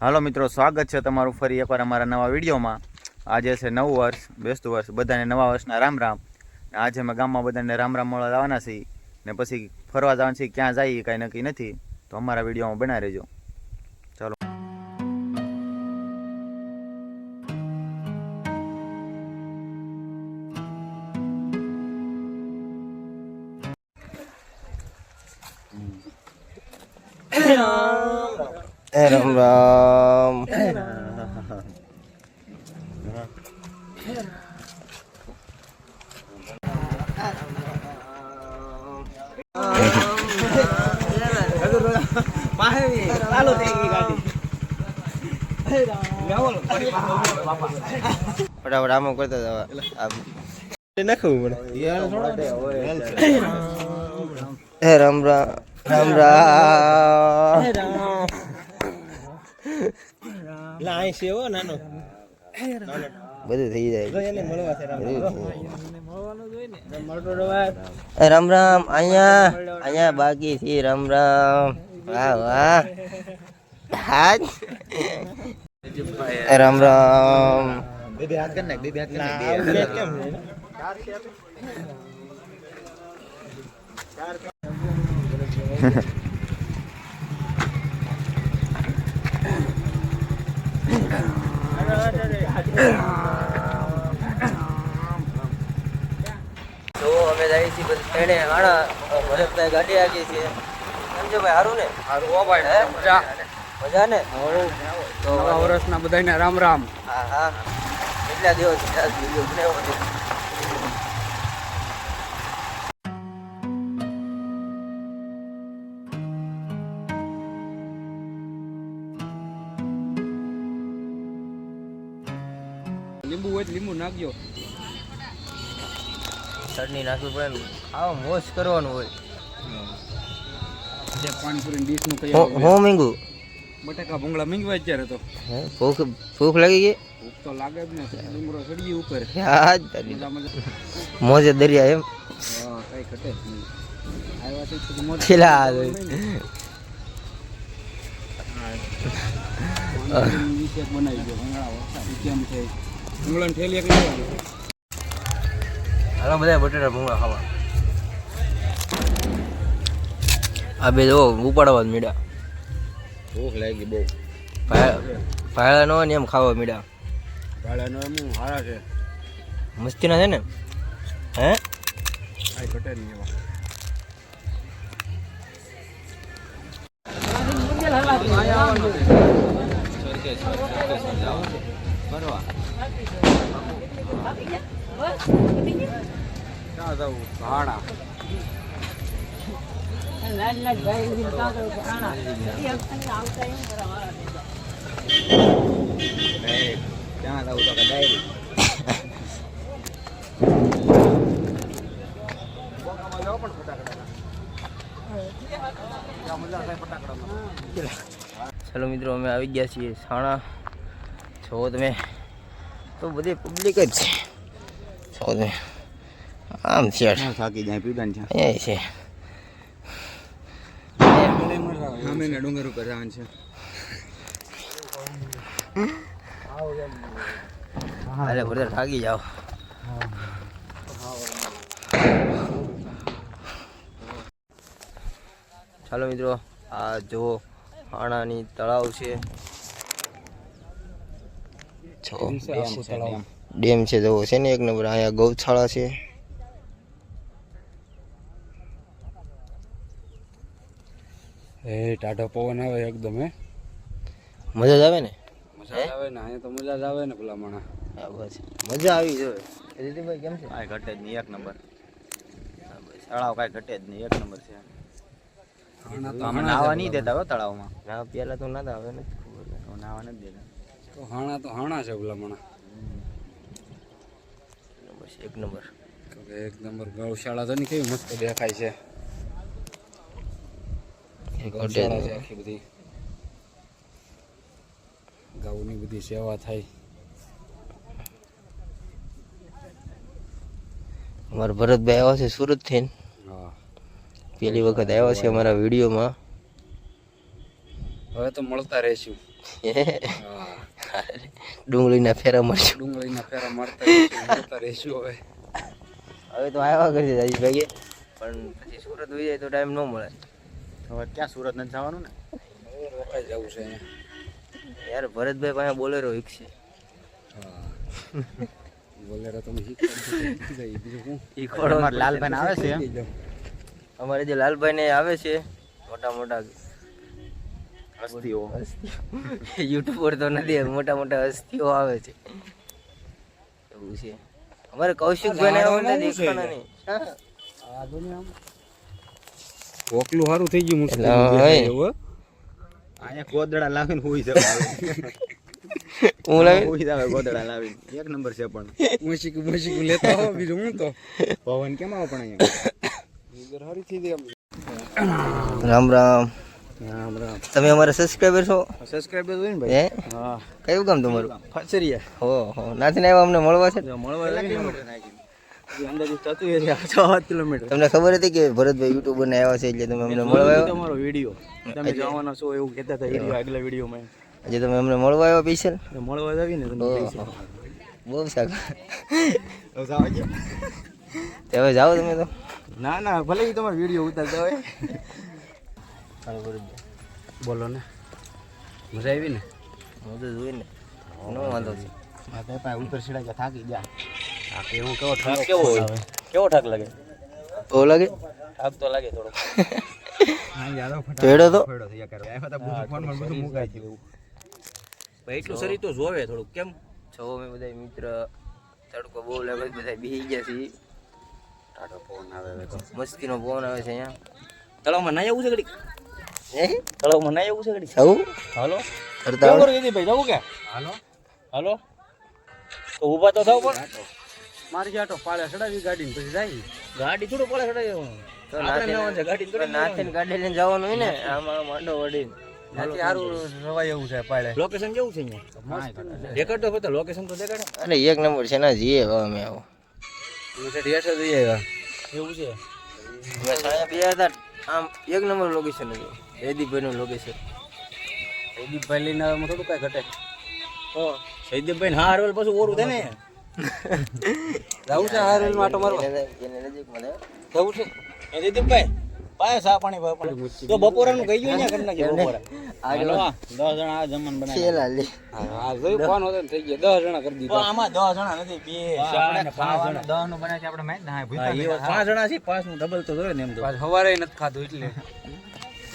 હાલો મિત્રો, સ્વાગત છે તમારું ફરી એકવાર અમારા નવા વિડીયોમાં. આજે છે નવું વર્ષ બેસતું વર્ષ, બધાને નવા વર્ષના રામ રામ. આજે અમે ગામમાં બધાને રામ રામ મળવા જવાના છીએ. ને પછી ફરવા જવાના છીએ ક્યાં જઈએ, કાંઈ નક્કી નથી. તો અમારા વિડીયોમાં બનાવી રહેજો. ચાલો. રામ રામ ફટાફટ આમ કરતા જવા નાખવું પડે હે રામ રામ રામ રામ બધું થઈ જાય. બધું થઈ જાય. રામ રામ અહીંયા અહીંયા બાકી છે રામ રામ. વાહ વાહ. હાજ. રામ રામ. બેબી હાથ કરી નાખ બેબી હાથ કરી નાખ તો અમે જઈએ છીએ બધી એને હાણા ભરતભાઈ ગાડી આગી છે સમજો ભાઈ સારું ને? સારું ઓ ભાઈ મજા. મજા ને? તો નવા વર્ષના બધાને રામ રામ. હા હા. કેટલા દિવસ નાખજો. ચટણી નાખવી પડે ને ખાવા મોજ કરવાનું હોય. જે પાણીપુરી ડીશનું કઈ હું મીંગું. બટાકા ભૂંગળા મીંગવા અત્યારે તો. ભૂખ ભૂખ લાગી ગઈ? ભૂખ તો લાગે જ ને ડુંગરો ચડી ઉપર. હા મજા દરિયા એમ. હા કઈ ઘટે આવ્યા છે મોજ એક બનાવી દો ભૂંગળા કેમ છે? ભૂંગળાની ઠેલી એક હાલો બધા બટેટા ભૂંગળા ખાવા. આ બે જો ઉપાડવા જ મીડા. ભૂખ લાગી બહુ. ભાડા નો ને એમ ખાવા મીડા. ભાડાનો એમ હારા છે. મસ્તી ના છે ને? હે? કઈ ઘટે નહીં એવા ક્યાં જવું ભાડા. ક્યાં ડાયરી મિત્રો અમે આવી ગયા છીએ સાણા છો તમે? તો બધી પબ્લિક જ છે. છો તમે? આમ છે. થાકી જાય? પીડાન છે. અહીંયા છે. સામે ડુંગર ઉપર જવાનું છે. હાલે બધા થાકી જાઓ. ચાલો મિત્રો આ જો હાણાની તળાવ છે. જો ડેમ છે જવો છે ને એક નંબર અહીંયા ગૌશાળા છે. એ ટાઢો પવન આવે એકદમ હે? મજા જ આવે ને? મજા આવે ને અહીંયા તો મજા જ આવે ને પેલા માણા બસ. મજા આવી જોઈએ રીતિભાઈ કેમ છે? કાંઈ ઘટે જ નહીં એક નંબર. તળાવ કાંઈ ઘટે જ નહીં એક નંબર છે. તો નાવા નહીં દેતા હો તળાવમાં. ના પેલા તો ના આવે ને. નાવા નથી દેતા. તો હાણા તો હાણા છે પેલા માણા. બસ એક નંબર. એક નંબર ગૌશાળા તો ની કેવી મસ્ત દેખાય છે. એક ગૌશાળા છે આખી બધી. ગાઉની બધી સેવા થાય. અમારા ભરતભાઈ આવ્યા છે સુરતથી હા. પહેલી વખત આવ્યા છે અમારા વિડીયોમાં. હવે તો મળતા રહેશું. ડુંગળીના ફેરા મળશું. ડુંગળીના ફેરા મારતા રહેશું મળતા રહેશું હવે. હવે તો આવ્યા કરશે દાદી ભાઈ પણ પછી સુરત હોય જાય તો ટાઈમ ન મળે. હવે ક્યાં સુરત નથી જવાનું ને? રોકાઈ જવું છે અહીંયા. યાર ભરતભાઈ પાસે બોલેરો છે હા. બોલેરો તમે શીખી જાય બીજું શું? ઈ લાલભાઈ આવે છે? અમારે જે લાલભાઈ ને આવે છે મોટા મોટા હસ્તીઓ. યુટ્યુબ પર તો નથી મોટા મોટા અસ્થિઓ આવે છે. એવું છે. અમારે કૌશિકભાઈ ને આવે ને નહીં. સારું થઈ ગયું મુશ્કેલ. અહીંયા ગોદડા લાવીને હુઈ જવા હું લાવી? હુઈ જાવે ગોદડા લાવીને. એક નંબર છે પણ. મૂછીકું મૂછીકું લેતા હો બીજું હું તો? પવન કેમ આવે પણ અહીંયા? ઉધર સારી થઈ ગઈ આમ. રામ રામ રામ રામ. તમે અમારા સબસ્ક્રાઇબર છો? સબસ્ક્રાઇબર હોય ને હે? હા. કયું કામ તમારું? ફસરિયા. હો હો. નાથી આવ્યા અમને મળવા છે? મળવા તમને ખબર હતી કે ભરતભાઈ યુટ્યુબર ને આવ્યા છે એટલે તમે અમને મળવા આવ્યા? તમારો વીડિયો તમે જવાના છો એવું કહેતા હતા વીડિયો આગલા વિડીયોમાં આજે તમે અમને મળવા આવ્યા પૈસા મળવા આવી ને. બહુ સારું. હવે જાઓ તમે તો. ના ના ભલે તમારો વીડિયો ઉતારતા હોય. બોલો ને. મજા આવી ને? હું તો જોઈ ને. નો વાંધો છે મારે પાસે ઉપર સીડા ગયા થાકી ગયા. આ કેવો કેવો ઠાક કેવો હોય? કેવો ઠાક લાગે? ઓ લાગે? ઠાક તો લાગે થોડો હા તો હેડો તો. ફેડો થઈ ગયા આવ્યા હતા બધું ફોનમાં બધું મુકાઈ ગયું. એટલું શરીર તો જોવે થોડુંક કેમ? છો અમે બધા મિત્ર તડકો બહુ લાગે છે, બધા બેસી ગયા છીએ. ટાટો ફોન આવે મસ્તીનો ફોન આવે છે અહીંયા. તળાવમાં નાઈ આવું છે ઘડી હે? તળાવમાં નાઈ આવું છે ઘડી જાવું હાલો? કરતા? કરું ભાઈ જવું કે હાલો. હાલો? તો ઊભા તો થાવ પણ. મારી આટો પાળે ચડાવી ગાડી પછી જાય. ગાડી થોડું પાળે ચડાવી તો નાથે- ગાડી થોડી નાથે ને ગાડી લઈને જવાનું હોય ને? આમાં માંડો વડીને. સારું રવાય એવું છે પાડે લોકેશન કેવું છે અહીંયા? દેખાડતો લોકેશન તો દેખાડો. અરે એક નંબર છે ના જીએ હવે અમે આવો. એવું છે ઢેસો જઈ આવ્યા એવું છે. અમે સાયા બે હતા આમ એક નંબર લોકેશન હતું જયદીપભાઈનું લોકેશન સૈદીપભાઈ લઈને આવે થોડું કાંઈ ઘટે. સૈદીપભાઈ ને હારવેલ પાછું ઓરું થાય ને. જવું છે હારવેલમાં આટો મારવા. જવું છે? એ સૈદીપભાઈ પાય સા પાણી ભાઈ પાણી. તો બપોરાનું ગઈ ગયું ને કરી નાખીએ બપોરા. આગળ હાલો, દસ જણા આ જમણ બનાવી છેલ્લા લે. હા જોયું ફોન હતો ને થઈ ગયા. દસ જણા કરી દીધા. આમાં દસ જણા નથી બે આપણે પાંચ જણા. દહનું બનાવી છે આપણે મેં. ના ભૂતા એ પાંચ જણા છે પાંચનું ડબલ તો જોઈએ ને એમ તો. સવારે નથી ખાધું એટલે.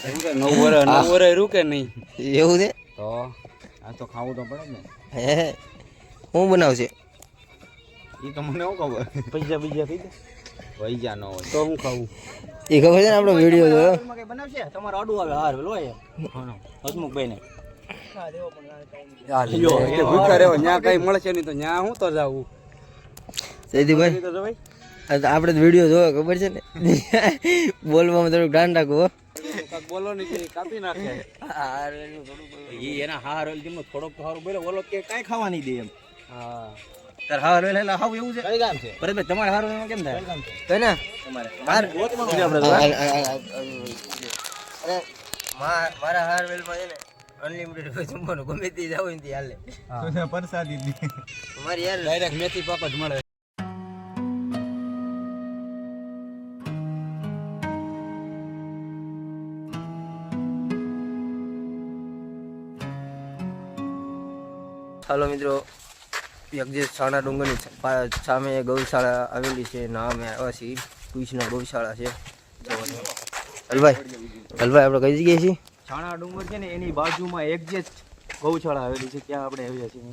નવ રૂકે નહીં. એવું છે? તો આ તો ખાવું તો પડે ને. હે હે. બનાવશે? એ તો મને શું ખબર? પૈસા બીજા થઈ જાય ગયા ન હોય. તો હું ખાવું? એ ખબર છે ને આપણો વીડિયો જોયો? કઈ બનાવશે? તમારે આડું આવે હાર વેલો હસમુખભાઈ ને ભૂખા રહેવો ન્યા કઈ મળશે નહીં તો ન્યા હું તો જાવું જયદીપભાઈ તો જવાય આપણે વીડિયો જોયો ખબર છે ને? બોલવામાં થોડુંક ધ્યાન રાખવું હો. કાક બોલો ને કે કાપી નાખે. ઈ એના હાર વેલ જેમ થોડોક તો હારું બોલે ઓલો કે કાઈ ખાવા નહીં દે એમ. હા. તાર હાર વેલ એટલે હાવ એવું છે? કઈ ગામ છે? તમારે હાર વેલ કેમ થાય? ના તમારે. માર આપણે આ- અરે મા- મારા હાર છે ને અનલિમિટેડ જમવાનું ગમે તે જાવ ને હાલે. પરસાદી મારી યાર ડાયરેક્ટ મેથી પાક જ મળે. ચાલો મિત્રો યજ્ઞ સાણા ડુંગરની સામે ગૌશાળા આવેલી છે નામે આવ્યા છીએ કૃષ્ણ ગૌશાળા છે. હલભાઈ હલભાઈ આપણે કઈ જગ્યાએ છીએ? છાણા ડુંગર છે ને એની બાજુમાં એક જે ગૌશાળા આવેલી છે ત્યાં આપણે આવ્યા છીએ.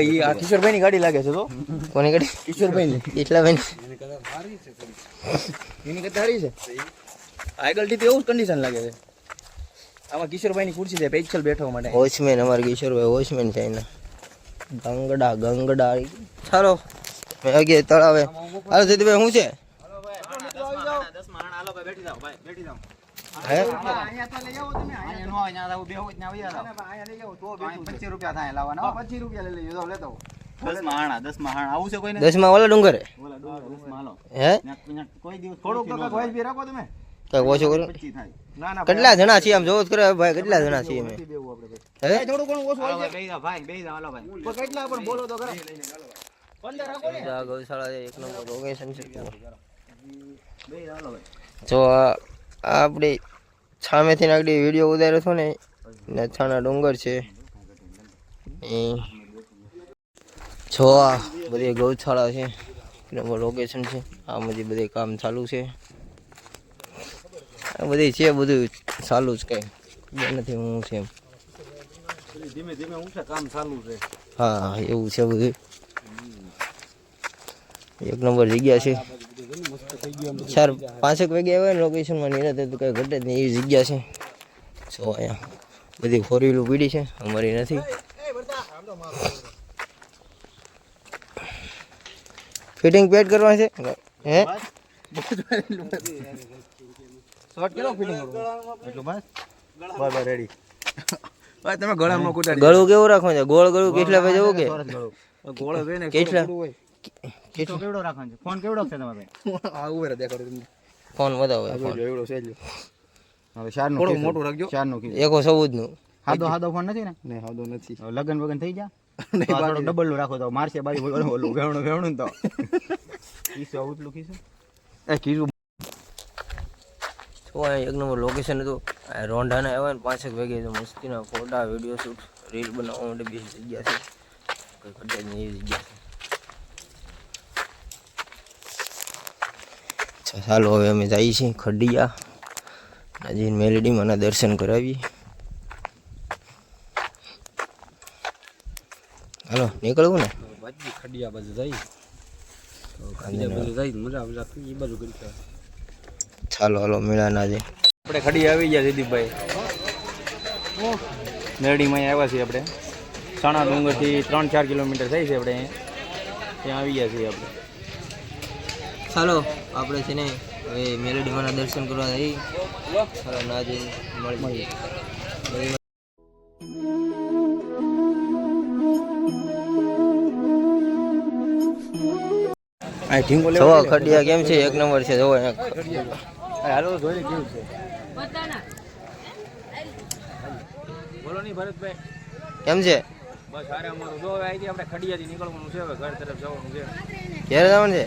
એ આ કિશોરભાઈ ની ગાડી લાગે છે તો? કોની ગાડી? કિશોરભાઈ ની એટલા ભાઈ એની કદાચ સારી છે? આગળથી તો એવું કન્ડિશન લાગે છે. આમાં કિશોરભાઈની ખુરશી છે પેચલ બેઠવા માટે. વોચમેન અમારે કિશોરભાઈ વોચમેન છે એના. ગંગડા ગંગડા. ચાલો વાગે તળાવે. હાલો જીતભાઈ શું છે? દસમાં ઓલા ડુંગર, દસમાં હે કોઈ દિવસ થોડુંક રાખો તમે. કઈ ઓછો કરું કેટલા જણા છીએ આમ જોવો જ ખરા ભાઈ કેટલા જણા છીએ અમે? હે? થોડું ઘણું ઓછું હોય ભાઈ બેહી જાઓ હાલો ભાઈ. પણ કેટલા પણ બોલો તો કરે આ ગૌશાળા છે એક નંબર લોકેશન છે. જો આપણી સામેથી આગળ વીડિયો ઉતાર્યો છો ને નથાણા ડુંગર છે. એ. જો આ બધી ગૌશાળા છે એક નંબર લોકેશન છે. આ બધી બધી કામ ચાલુ છે. બધી છે બધું ચાલુ જ કઈ. નથી હું છે એમ. ધીમે ધીમે ઊંચા કામ ચાલુ છે. હા એવું છે બધું. એક નંબર જગ્યા છે. ચાર પાંચેક વાગે આવે ને લોકેશનમાં નિરાતે તો કઈ ઘટે જ નહીં એવી જગ્યા છે. જો અહીંયા બધી ફોર વ્હીલું પીડી છે અમારી નથી. ફિટિંગ પેડ કરવા છે? હે? શોર્ટ કેટલો ફિટિંગ કરું એટલું બસ? બસ બસ રેડી ભાઈ તમે ગળામાં કુટાડી ગળું કેવું રાખવાનું છે? ગોળ ગળું કેટલા ભાઈ જવું કે? ગોળો ને કેટલા? કેટલો કેવડો રાખવાનો છે? ફોન કેવડો છે તમારે? આ ઉભે દેખાડો તમને. ફોન વધાવો ફોન. એવડો છે જો હવે ચારનું થોડું મોટું રાખજો. ચારનું ખીચું. એકો સૌદનું હાદો હાદો ફોન નથી ને? ને હાદો નથી. હવે લગન વગન થઈ થોડો ડબલનું રાખો તો મારશે બારી ઓલું ઓલું વેવણું વેવણું તો. ખીસું ઉતલું ખીસું એ કીધું તો અહીંયા એક નંબર લોકેશન હતું. રોંઢાને આવ્યા ને પાંચેક વાગે તો મસ્તીના ફોટા વીડિયો શૂટ રીલ બનાવવા માટે બીજી જગ્યા છે. કોઈ ઘટે નહીં એવી જગ્યા છે. ચાલો હવે અમે જઈએ છીએ ખડિયા. આજે મેલેડીમાંના દર્શન કરાવીએ. હાલો નીકળવું ને? ખડિયા બાજુ જઈએ. ખડિયા. બાજુ જઈએ મજા મજા એ બાજુ કરી ચાલો હાલો મેળાના આજે. આપણે ખડી આવી ગયા દીદીભાઈ મેરડીમાં આવ્યા છીએ આપણે. સાણા ડુંગરથી ત્રણ ચાર કિલોમીટર થાય છે આપણે ત્યાં આવી ગયા છીએ આપણે. ચાલો આપણે છે ને હવે મેલેડીમાંના દર્શન કરવા જઈએ ચાલો ના જઈ મળી આ ઢીંગો ખડિયા કેમ છે? એક નંબર છે જોવો. હાલો જોઈ કેવું છે. બોલો નહીં ભરતભાઈ. કેમ છે? બસ હારે અમારું. જો આવી આપણે ખડિયાથી નીકળવાનું છે હવે ઘર તરફ જવાનું છે. ક્યારે જવાનું છે?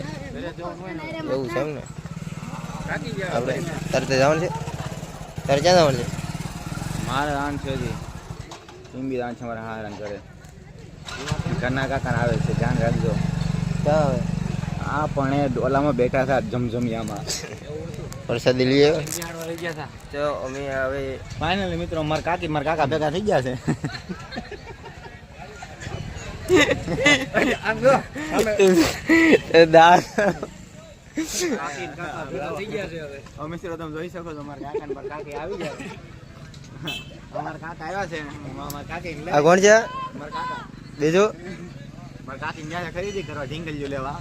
એવું છે એમ ને. આપણે તરત જવાનું છે? તારે ક્યાં જવાનું છે? મારે આણ છે હજી. બી આણ છે મારા હારણ કરે ઘરના કાકા આવે છે ધ્યાન રાખજો. ક્યાં આવે? આ પણ એ ડોલામાં બેઠા હતા જમજમિયામાં. પ્રસાદી લઈએ. તો અમે હવે ફાઇનલી મિત્રો મારા કાકી મારા કાકા ભેગા થઈ ગયા છે. બીજું? ખરીદી કરવા ઢીંગલીઓ લેવા.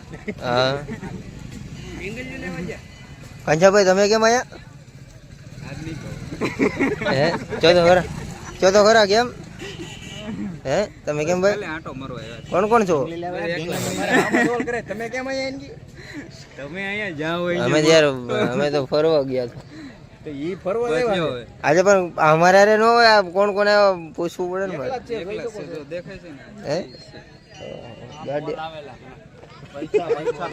ઢીંગલ લેવા ગયા કંચાભાઈ તમે કેમ આયા કહું હે? ચો તો ખરા? ચો તો ખરા કેમ? હે? તમે કેમ ભાઈ? આટો મરો કોણ કોણ છો? તમે કેમ અહીંયા એનકી તમે અહીંયા જાઓ અમે યાર અમે તો ફરવા ગયા હતા. દેવા આજે પણ અમારે હારે ન હોય આ કોણ કોણ આવ્યા પૂછવું પડે ને ભાઈ. દેખાય છે ને. હે? ગાડી પૈસા પૈસા.